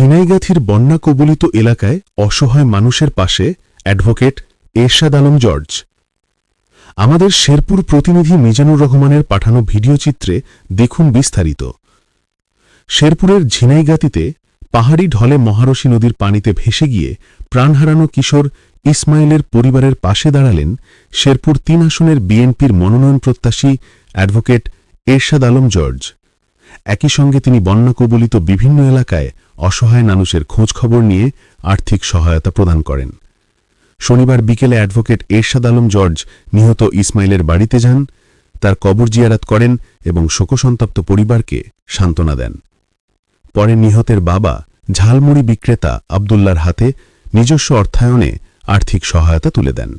ঝিনাইগাথির বন্যা কবলিত এলাকায় অসহায় মানুষের পাশে অ্যাডভোকেট এরশাদ আলম জর্জ। আমাদের শেরপুর প্রতিনিধি মিজানুর রহমানের পাঠানো ভিডিও চিত্রে দেখুন বিস্তারিত। শেরপুরের ঝিনাইগাতিতে পাহাড়ি ঢলে মহারশী নদীর পানিতে ভেসে গিয়ে প্রাণ হারানো কিশোর ইসমাইলের পরিবারের পাশে দাঁড়ালেন শেরপুর তিন আসনের বিএনপির মনোনয়ন প্রত্যাশী অ্যাডভোকেট এরশাদ আলম জর্জ। একই সঙ্গে তিনি বন্যা কবলিত বিভিন্ন এলাকায় অসহায় মানুষের খোঁজখবর নিয়ে আর্থিক সহায়তা প্রদান করেন। শনিবার বিকেলে অ্যাডভোকেট এরশাদ আলম জর্জ নিহত ইসমাইলের বাড়িতে যান, তার কবর জিয়ারাত করেন এবং শোকসন্তপ্ত পরিবারকে সান্ত্বনা দেন। পরে নিহতের বাবা, ঝালমুড়ি বিক্রেতা আবদুল্লার হাতে নিজস্ব অর্থায়নে আর্থিক সহায়তা তুলে দেন।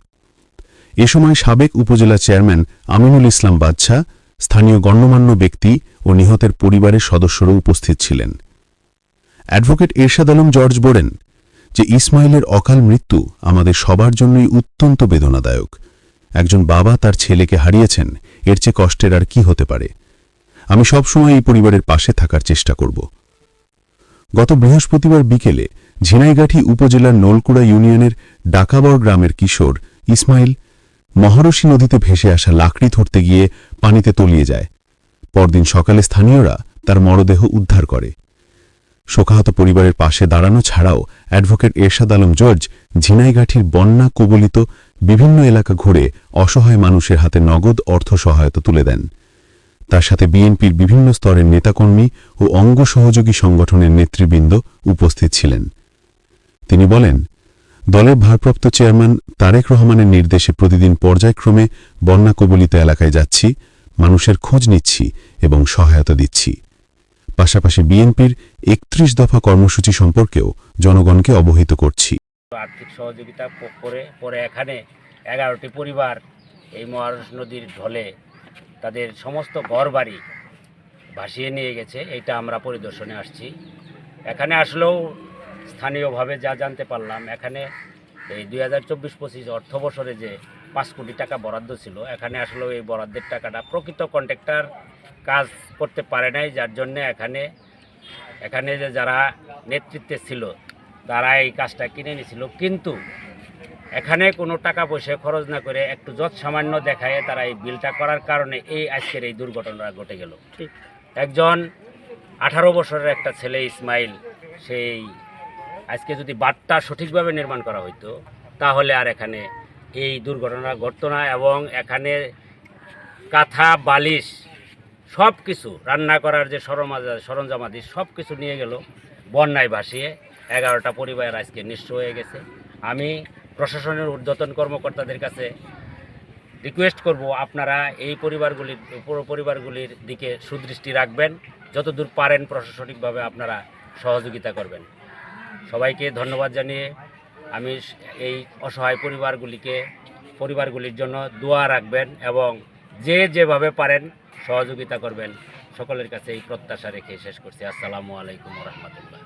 এ সময় সাবেক উপজেলা চেয়ারম্যান আমিনুল ইসলাম বাদশাহ, স্থানীয় গণ্যমান্য ব্যক্তি ও নিহতের পরিবারের সদস্যরা উপস্থিত ছিলেন। অ্যাডভোকেট এরশাদ আলম জর্জ বলেন যে, ইসমাইলের অকাল মৃত্যু আমাদের সবার জন্যই অত্যন্ত বেদনাদায়ক। একজন বাবা তার ছেলেকে হারিয়েছেন, এর চেয়ে কষ্টের আর কি হতে পারে? আমি সবসময় এই পরিবারের পাশে থাকার চেষ্টা করব। গত বৃহস্পতিবার বিকেলে ঝিনাইগাঠি উপজেলার নলকুড়া ইউনিয়নের ডাকাবর গ্রামের কিশোর ইসমাইল মহারশী নদীতে ভেসে আসা লাকড়ি ধরতে গিয়ে পানিতে তলিয়ে যায়। পরদিন সকালে স্থানীয়রা তার মরদেহ উদ্ধার করে। শোকাহত পরিবারের পাশে দাঁড়ানো ছাড়াও অ্যাডভোকেট এরশাদ আলম জর্জ ঝিনাইগাঠির বন্যা কবলিত বিভিন্ন এলাকা ঘুরে অসহায় মানুষের হাতে নগদ অর্থ সহায়তা তুলে দেন। তার সাথে বিএনপির বিভিন্ন স্তরের নেতাকর্মী ও অঙ্গ সহযোগী সংগঠনের নেতৃবৃন্দ উপস্থিত ছিলেন। তিনি বলেন, দলের ভারপ্রাপ্ত চেয়ারম্যান তারেক রহমানের নির্দেশে প্রতিদিন পর্যায়ক্রমে বন্যা কবলিত এলাকায় যাচ্ছি। মানুষের খোঁজ নিচ্ছি এবং সহায়তা দিচ্ছি। পাশাপাশি বিএনপির একত্রিশ দফা কর্মসূচি সম্পর্কেও জনগণকে অবহিত করছি। আর্থিক সহযোগিতা করে পরে এখানে এগারোটি পরিবার এই মহারস নদীর ঢলে তাদের সমস্ত ঘরবাড়ি ভাসিয়ে নিয়ে গেছে এটা আমরা পরিদর্শনে আসছি। এখানে আসলেও স্থানীয়ভাবে যা জানতে পারলাম, এখানে এই দুই হাজার চব্বিশ পঁচিশ অর্থ বছরে যে পাঁচ কোটি টাকা বরাদ্দ ছিল। এখানে আসলেও এই বরাদ্দের টাকাটা প্রকৃত কন্ট্রাক্টর কাজ করতে পারে নাই যার জন্য এখানে এখানে যে যারা নেতৃত্বে ছিল তারা এই কাজটা কিনে নিয়েছিল। কিন্তু এখানে কোনো টাকা পয়সা খরচ না করে একটু যৎ সামান্য দেখায় তারা এই বিলটা করার কারণে এই আজকের এই দুর্ঘটনাটা ঘটে গেল। একজন আঠারো বছরের একটা ছেলে ইসমাইল সেই আজকে যদি বাঁধটা সঠিকভাবে নির্মাণ করা হইতো তাহলে আর এখানে এই দুর্ঘটনা ঘটতো না এবং এখানে কাঁথা, বালিশ, সব কিছু, রান্না করার যে সরঞ্জাম সরঞ্জামাদি সব কিছু নিয়ে গেল বন্যায় ভাসিয়ে। এগারোটা পরিবার আজকে নিঃস্ব হয়ে গেছে। আমি প্রশাসনের ঊর্ধ্বতন কর্মকর্তাদের কাছে রিকোয়েস্ট করব, আপনারা এই পরিবারগুলির পুরো পরিবারগুলির দিকে সুদৃষ্টি রাখবেন। যতদূর পারেন প্রশাসনিকভাবে আপনারা সহযোগিতা করবেন। সবাইকে ধন্যবাদ জানিয়ে আমি এই অসহায় পরিবারগুলিকে, পরিবারগুলির জন্য দোয়া রাখবেন এবং যে যেভাবে পারেন সহযোগিতা করবেন। সকলের কাছে এই প্রত্যাশা রেখে শেষ করছি। আসসালামু আলাইকুম রহমতুল্লাহ।